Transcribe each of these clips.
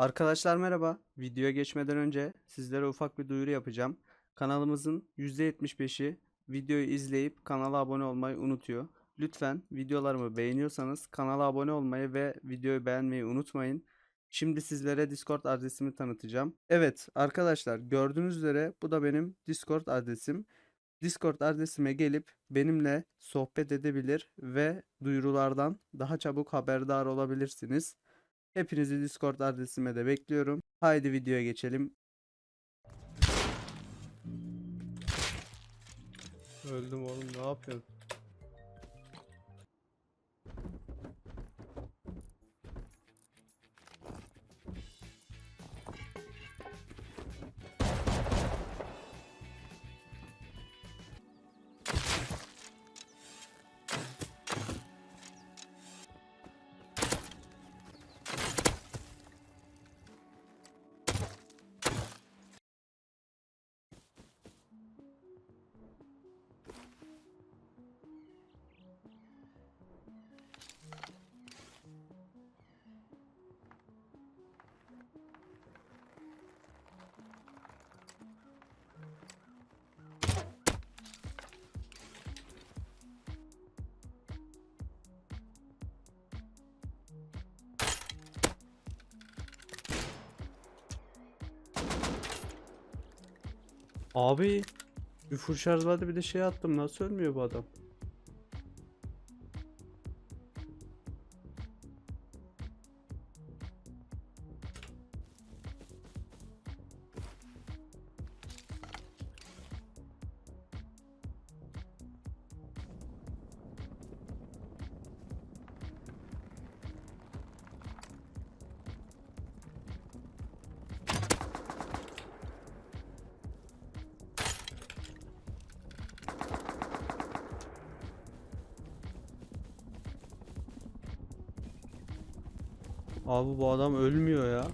Arkadaşlar merhaba. Videoya geçmeden önce sizlere ufak bir duyuru yapacağım. Kanalımızın %75'i videoyu izleyip kanala abone olmayı unutuyor. Lütfen videolarımı beğeniyorsanız kanala abone olmayı ve videoyu beğenmeyi unutmayın. Şimdi sizlere Discord adresimi tanıtacağım. Evet arkadaşlar gördüğünüz üzere bu da benim Discord adresim. Discord adresime gelip benimle sohbet edebilir ve duyurulardan daha çabuk haberdar olabilirsiniz. Hepinizi Discord adresime de bekliyorum. Haydi videoya geçelim. Öldüm oğlum ne yapıyorsun? Abi full şarj vardı bir de şey attım nasıl ölmüyor bu adam? Abi bu adam ölmüyor ya.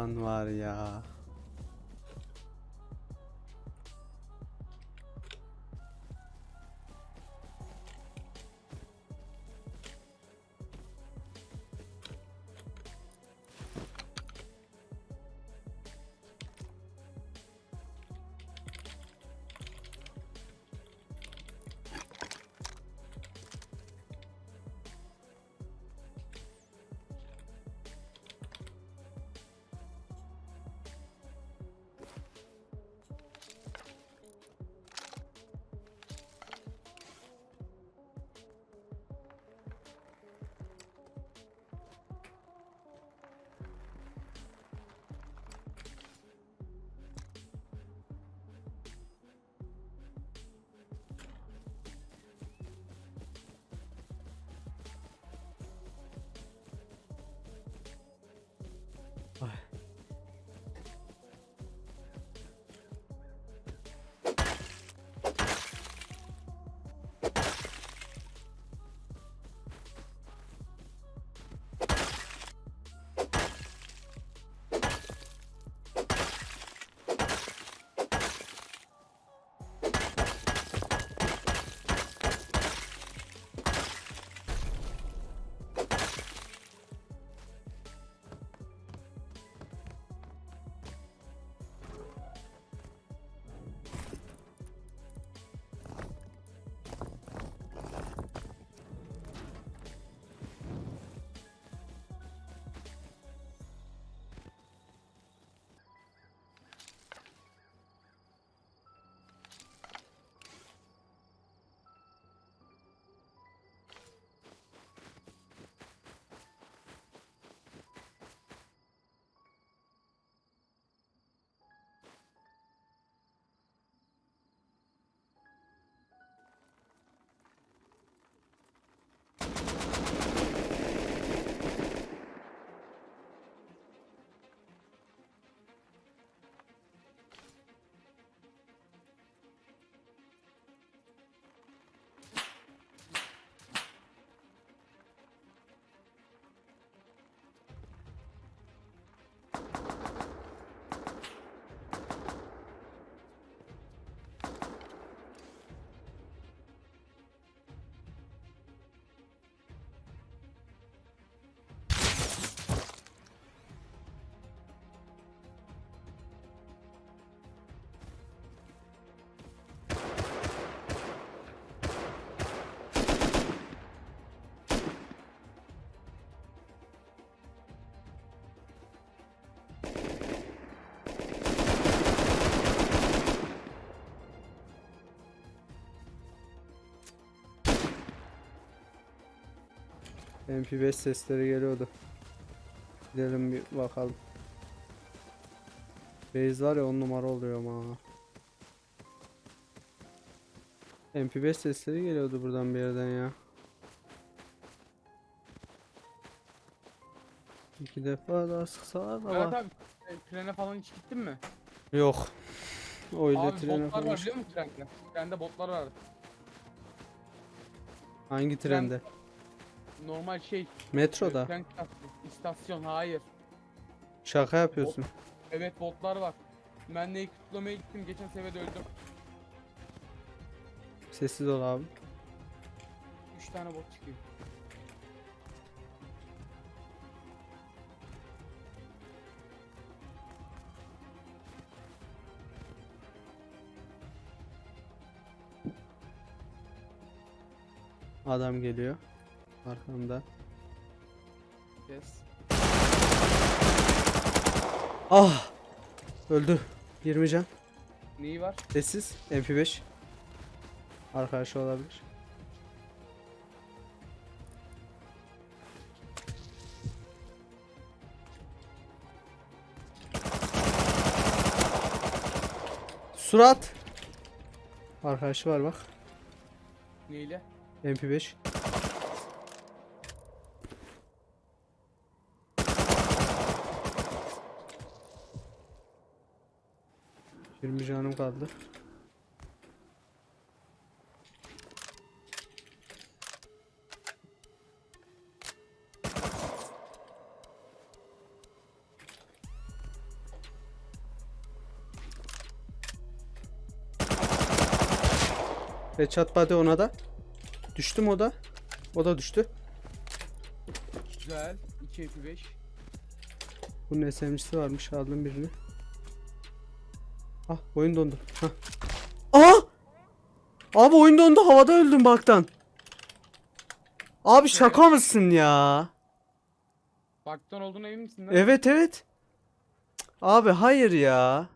Lan var ya. MP5 sesleri geliyordu. Gidelim bir bakalım. Base var ya 10 numara oluyor ama. MP5 sesleri geliyordu buradan bir yerden ya. İki defa daha sıksalar da Evet var. abi e, trene falan hiç gittin mi? Yok. Öyle abi trene botlar falan. var biliyor musun trende? Trende botlar var. Hangi trende? Normal şey. e, Metroda. Tren istasyon, istasyon hayır. Şaka yapıyorsun. Evet botlar var. Ben neyi kutlamaya gittim geçen seviyede öldüm. Sessiz ol abi. 3 tane bot çıkıyor. Adam geliyor. Arkamda. Yes. Ah! Öldü. 20 can. Neyi var? Sessiz. MP5. Arkadaşı olabilir. Surat. Arkadaşı var bak. Neyle? MP5. Yirmi canım kaldı. Headshot body ona da. Düştüm o da. O da düştü. Güzel. 2 F5. Bunun SMG'si varmış aldım birini. Ah oyun dondu. Hah. Aa! Abi oyun dondu havada öldüm baktan. Abi şaka mısın ya? Baktan olduğuna emin misin lan? Evet evet. Cık, Abi hayır ya.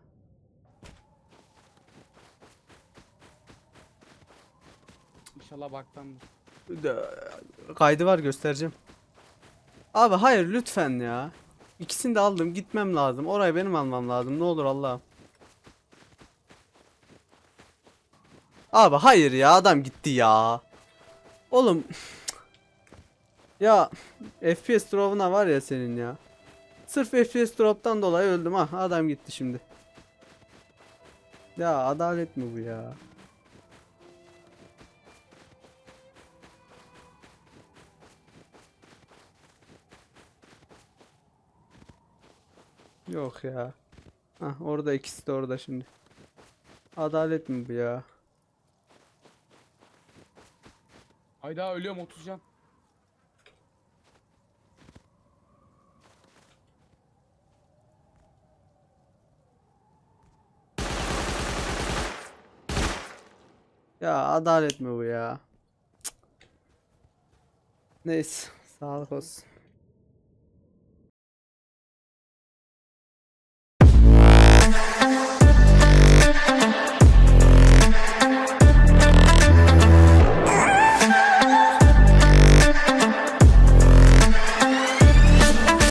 İnşallah baktandır. De- Kaydı var göstereceğim. Abi hayır lütfen ya. İkisini de aldım gitmem lazım. Orayı benim almam lazım. Ne olur Allah'ım. Abi hayır ya adam gitti ya. Oğlum. Ya FPS drop'una var ya senin ya. Sırf FPS drop'tan dolayı öldüm ha. Adam gitti şimdi. Ya adalet mi bu ya? Yok ya. Hah orada ikisi de orada şimdi. Adalet mi bu ya? Hayda ölüyorum 30 can. Ya adalet mi bu ya? Cık. Neyse sağlık olsun.